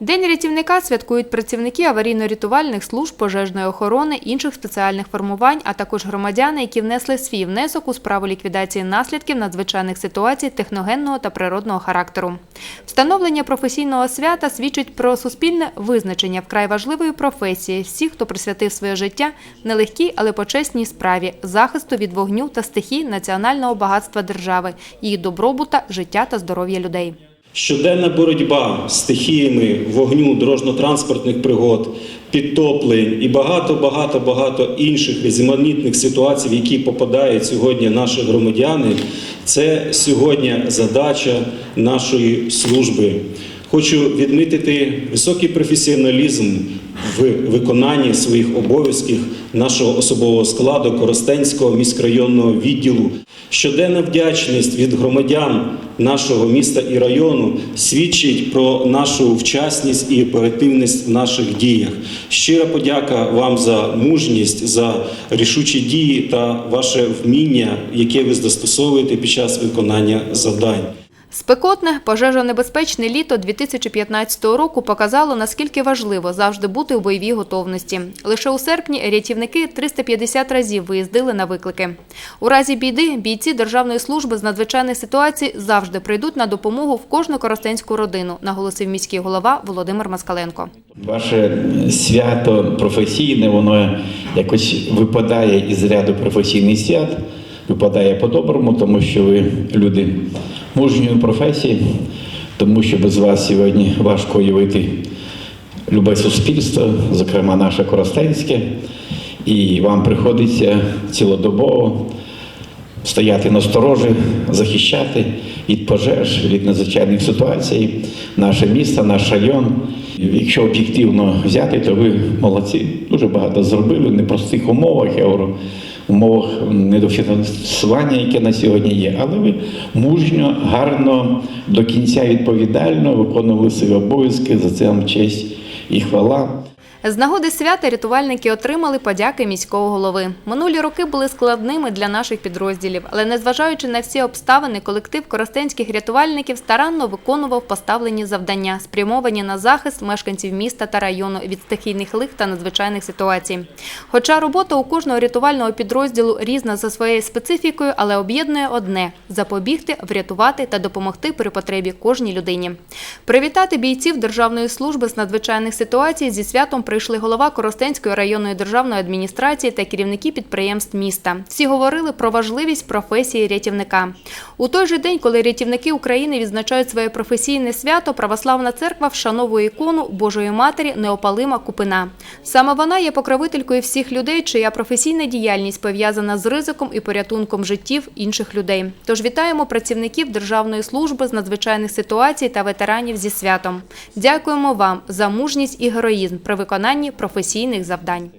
День рятівника святкують працівники аварійно-рятувальних служб пожежної охорони, інших спеціальних формувань, а також громадяни, які внесли свій внесок у справу ліквідації наслідків надзвичайних ситуацій техногенного та природного характеру. Встановлення професійного свята свідчить про суспільне визначення вкрай важливої професії всіх, хто присвятив своє життя нелегкій, але почесній справі захисту від вогню та стихій національного багатства держави, її добробута, життя та здоров'я людей. Щоденна боротьба з стихіями вогню, дорожньо-транспортних пригод, підтоплень і багато, багато, багато інших різноманітних ситуацій, в які попадають сьогодні наші громадяни, це сьогодні задача нашої служби. Хочу відмітити високий професіоналізм в виконанні своїх обов'язків нашого особового складу Коростенського міськрайонного відділу. Щоденна вдячність від громадян нашого міста і району свідчить про нашу вчасність і оперативність в наших діях. Щира подяка вам за мужність, за рішучі дії та ваше вміння, яке ви застосовуєте під час виконання завдань. Спекотне, пожежонебезпечне літо 2015 року показало, наскільки важливо завжди бути у бойовій готовності. Лише у серпні рятівники 350 разів виїздили на виклики. У разі біди бійці Державної служби з надзвичайних ситуацій завжди прийдуть на допомогу в кожну коростенську родину, наголосив міський голова Володимир Маскаленко. Ваше свято професійне, воно якось випадає із ряду професійних свят, випадає по-доброму, тому що ви люди мужньої професії, тому що без вас сьогодні важко уявити любе суспільство, зокрема наше Коростенське, і вам приходиться цілодобово стояти на сторожі, захищати від пожеж, від надзвичайних ситуацій, наше місто, наш район. Якщо об'єктивно взяти, то ви молодці. Дуже багато зробили в непростих умовах, я говорю, умовах недофінансування, яке на сьогодні є. Але ви мужньо, гарно, до кінця відповідально виконували свої обов'язки. За це вам честь і хвала. З нагоди свята рятувальники отримали подяки міського голови. Минулі роки були складними для наших підрозділів, але незважаючи на всі обставини, колектив коростенських рятувальників старанно виконував поставлені завдання, спрямовані на захист мешканців міста та району від стихійних лих та надзвичайних ситуацій. Хоча робота у кожного рятувального підрозділу різна за своєю специфікою, але об'єднує одне запобігти, врятувати та допомогти при потребі кожній людині. Привітати бійців Державної служби з надзвичайних ситуацій зі святом прийшли голова Коростенської районної державної адміністрації та керівники підприємств міста. Всі говорили про важливість професії рятівника. У той же день, коли рятівники України відзначають своє професійне свято, православна церква вшановує ікону Божої Матері Неопалима Купина. Саме вона є покровителькою всіх людей, чия професійна діяльність пов'язана з ризиком і порятунком життів інших людей. Тож вітаємо працівників Державної служби з надзвичайних ситуацій та ветеранів зі святом. Дякуємо вам за мужність і героїзм при виконанні професійних завдань.